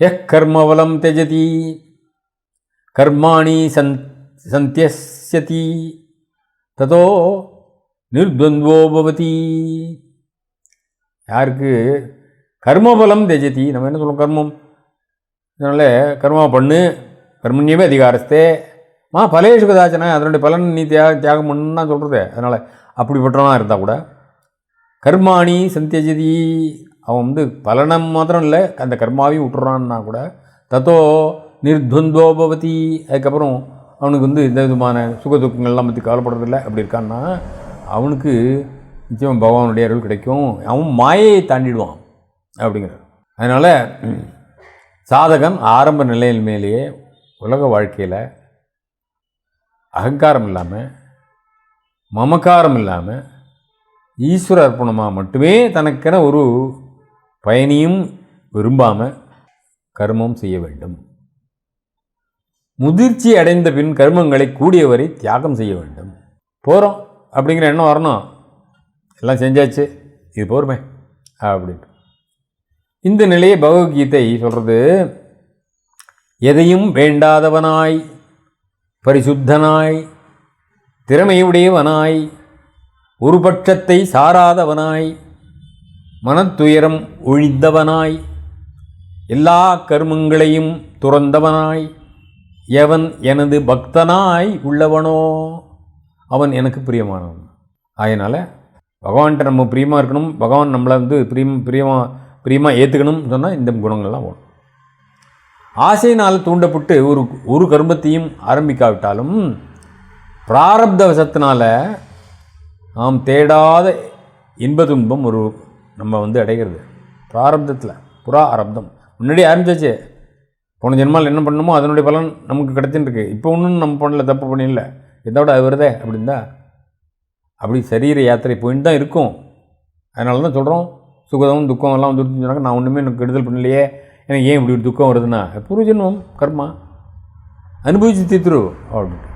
Egg கர்மவலம் தியஜதி கர்மாணி சந் சந்தியசதி ததோ நிர்வந்தோ பவதி யாருக்கு? கர்மபலம் தியஜதி நம்ம என்ன சொல்லுவோம் கர்மம். அதனால் கர்மா பண்ணு கர்மண்யமே அதிகாரஸ்தே. மா பலேஷு கதாச்சன அதனுடைய பலன் நீ தியாக தியாகம் பண்ணுன்னு தான் சொல்கிறது அதனால் அப்படிப்பட்டவனாக இருந்தால் கூட கர்மாணி சந்தியஜதி அவன் வந்து பலனம் மாத்திரம் இல்லை அந்த கர்மாவையும் விட்டுறான்னா கூட தத்தோ நிர்துவந்தோ பவதி. அதுக்கப்புறம் அவனுக்கு வந்து எந்த விதமான சுக துக்கங்கள்லாம் பற்றி கவலைப்படுறதில்ல. அப்படி இருக்கான்னா அவனுக்கு நிச்சயம் பகவானுடைய அருள் கிடைக்கும். அவன் மாயையை தாண்டிடுவான் அப்படிங்கிறார். அதனால் சாதகன் ஆரம்ப நிலையில் மேலேயே உலக வாழ்க்கையில் அகங்காரம் இல்லாமல் மமக்காரம் இல்லாமல் ஈஸ்வர அர்ப்பணமாக மட்டுமே தனக்கென ஒரு பயணியும் விரும்பாமல் கர்மம் செய்ய வேண்டும். முதிர்ச்சி அடைந்த பின் கர்மங்களை கூடியவரை தியாகம் செய்ய வேண்டும். போகிறோம் அப்படிங்கிற எண்ணம் வரணும். எல்லாம் செஞ்சாச்சு. இது போருமே. அப்படின்ட்டு. இந்த நிலையை பகவத்கீதை சொல்கிறது எதையும் வேண்டாதவனாய் பரிசுத்தனாய் திறமையுடையவனாய் ஒரு பட்சத்தை சாராதவனாய் மனத்துயரம் ஒழிந்தவனாய் எல்லா கர்மங்களையும் துறந்தவனாய் எவன் எனது பக்தனாய் உள்ளவனோ அவன் எனக்கு பிரியமானவன். அதனால் பகவான்கிட்ட நம்ம பிரியமாக இருக்கணும் பகவான் நம்மளை வந்து பிரியம் பிரியமாக பிரியமாக ஏற்றுக்கணும்னு சொன்னால் இந்த குணங்கள்லாம் வரும் ஆசையினால் தூண்டப்பட்டு ஒரு ஒரு கர்மத்தையும் ஆரம்பிக்காவிட்டாலும் பிராரப்த வசத்தினால நாம் தேடாத இன்ப துன்பம் ஒரு நம்ம வந்து அடைகிறது. பிராரப்தத்தில் புறா அரப்தம். முன்னாடி ஆரம்பிச்சாச்சு. போன ஜென்மால் என்ன பண்ணணுமோ அதனுடைய பலன் நமக்கு கிடைச்சின்னு இருக்கு இப்போ ஒன்றும் நம்ம பண்ணல தப்பு பண்ணிடல. இதோட அது வருதே அப்படின்னா அப்படி சரீர யாத்திரை போயின்னு தான் இருக்கும். அதனால தான் சொல்கிறோம் சுகதம் துக்கம் எல்லாம் வந்துருச்சுன்னு சொன்னாக்க நான் ஒன்றுமே எனக்கு கெடுதல் பண்ணலையே. எனக்கு ஏன் இப்படி ஒரு துக்கம் வருதுன்னா? பூர்வ ஜென்மம் கர்மா. அனுபவிச்சு தீத்துரு அப்படின்ட்டு